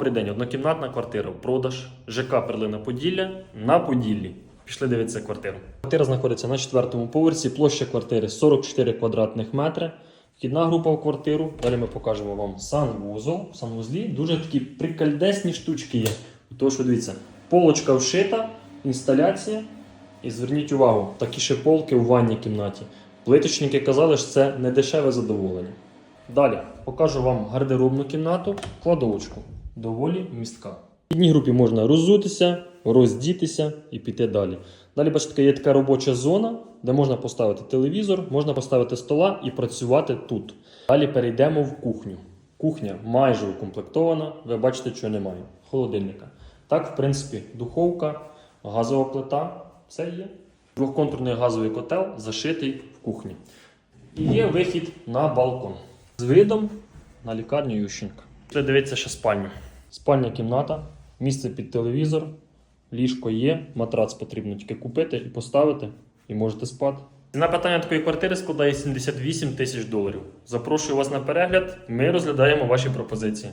Добрий день, однокімнатна квартира в продаж ЖК Перлина Поділля на Поділлі. Пішли дивитися квартиру. Квартира знаходиться на четвертому поверсі, площа квартири 44 квадратних метри. Вхідна група в квартиру. Далі ми покажемо вам санвузол. В санвузлі дуже такі прикольдесні штучки є. Тому що дивіться, полочка вшита, інсталяція. І зверніть увагу, такі ще полки в ванній кімнаті. Плиточники казали, що це не дешеве задоволення. Далі покажу вам гардеробну кімнату, кладовочку. Доволі містка. В одній групі можна роззутися, роздітися і піти далі. Далі, бачите, є така робоча зона, де можна поставити телевізор, можна поставити стола і працювати тут. Далі перейдемо в кухню. Кухня майже укомплектована, ви бачите, що немає. Холодильника. Так, в принципі, духовка, газова плита, все є. Двохконтурний газовий котел зашитий в кухні. І є вихід на балкон з видом на лікарню Ющенка. Це дивиться ще спальню. Спальня кімната, місце під телевізор, ліжко є, матрац потрібно тільки купити і поставити, і можете спати. Ціна питання такої квартири складає 78 тисяч доларів. Запрошую вас на перегляд, ми розглядаємо ваші пропозиції.